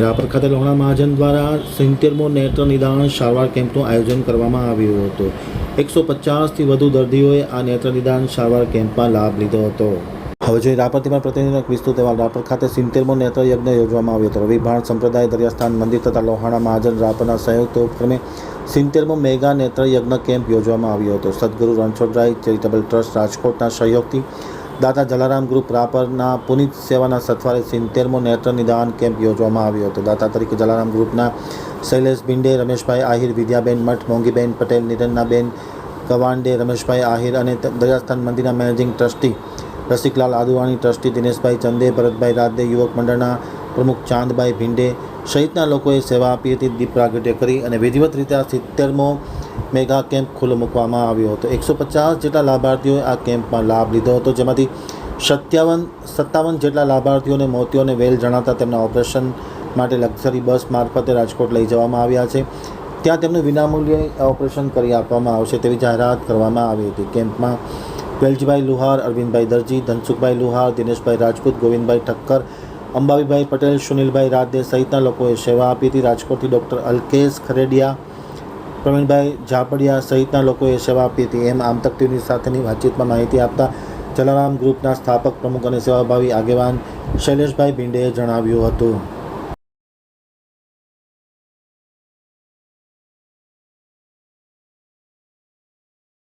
રાપર ખાતે લોહણા મહાજન દ્વારા સિત્તેરમો નેત્ર નિદાન સારવાર કેમ્પનું આયોજન કરવામાં આવ્યું હતું. એકસો પચાસથી વધુ દર્દીઓએ આ નેત્ર નિદાન સારવાર કેમ્પમાં લાભ લીધો હતો. હવે જોઈએ રાપરથી પણ પ્રતિનિધિ વિસ્તૃત અહેવાલ. રાપર ખાતે સિત્તેરમો નેત્ર યજ્ઞ યોજવામાં આવ્યો હતો. રવિભાણ સંપ્રદાય દરિયાસ્થાન મંદિર તથા લોહાણા મહાજન રાપરના સંયુક્ત ઉપક્રમે સિત્તેરમો મેગા નેત્ર યજ્ઞ કેમ્પ યોજવામાં આવ્યો હતો. સદગુરુ રણછોડરાય ચેરિટેબલ ટ્રસ્ટ રાજકોટના સહયોગથી દાદા જલારામ ગ્રુપ રાપરના પુનિત સેવાના સથવારે સિત્તેરમો નેત્ર નિદાન કેમ્પ યોજવામાં આવ્યો હતો. દાતા તરીકે જલારામ ગ્રુપના શૈલેષ ભિંડે, રમેશભાઈ આહિર, વિદ્યાબેન મઠ, મોંઘીબેન પટેલ નિરંજનાબેન કવાંડે, રમેશભાઈ આહિર અને દરિયાસ્થાન મંદિરના managing trustee Rasiklal Aduvani, trustee Dineshbhai Chande, Bharatbhai Rade યુવક મંડળના પ્રમુખ ચાંદભાઈ ભિંડે સહિતના લોકોએ સેવા આપી હતી, દીપ પ્રાગટ્ય કરી અને વિધિવત રીતે આ સિત્તેરમો મેગા કેમ્પ ખુલ્લો મૂકવામાં આવ્યો હતો. એકસો પચાસ જેટલા લાભાર્થીઓએ આ કેમ્પમાં લાભ લીધો હતો, જેમાંથી સત્યાવન, સત્તાવન જેટલા લાભાર્થીઓને મોતીઓને વેલ જણાતા તેમના ઓપરેશન માટે લક્ઝરી બસ મારફતે રાજકોટ લઈ જવામાં આવ્યા છે. ત્યાં તેમનું વિનામૂલ્યે ઓપરેશન કરી આપવામાં આવશે તેવી જાહેરાત કરવામાં આવી હતી. કેમ્પમાં વેલજીભાઈ લુહાર, અરવિંદભાઈ દરજી, ધનસુખભાઈ લુહાર, દિનેશભાઈ રાજપૂત, ગોવિંદભાઈ ઠક્કર અંબાવીભાઈ પટેલ, સુનિલભાઈ રાદે સહિતના લોકોએ સેવા આપી હતી. રાજકોટથી ડૉક્ટર અલ્કેશ ખરેડિયા, પ્રવીણભાઈ ઝાપડિયા સહિતના લોકોએ સેવા આપી હતી. એમ આમતક ટીવીની સાથેની વાતચીતમાં માહિતી આપતા જલારામ ગ્રુપના સ્થાપક પ્રમુખ અને સેવાભાવી આગેવાન શૈલેષભાઈ ભિંડેએ જણાવ્યું હતું.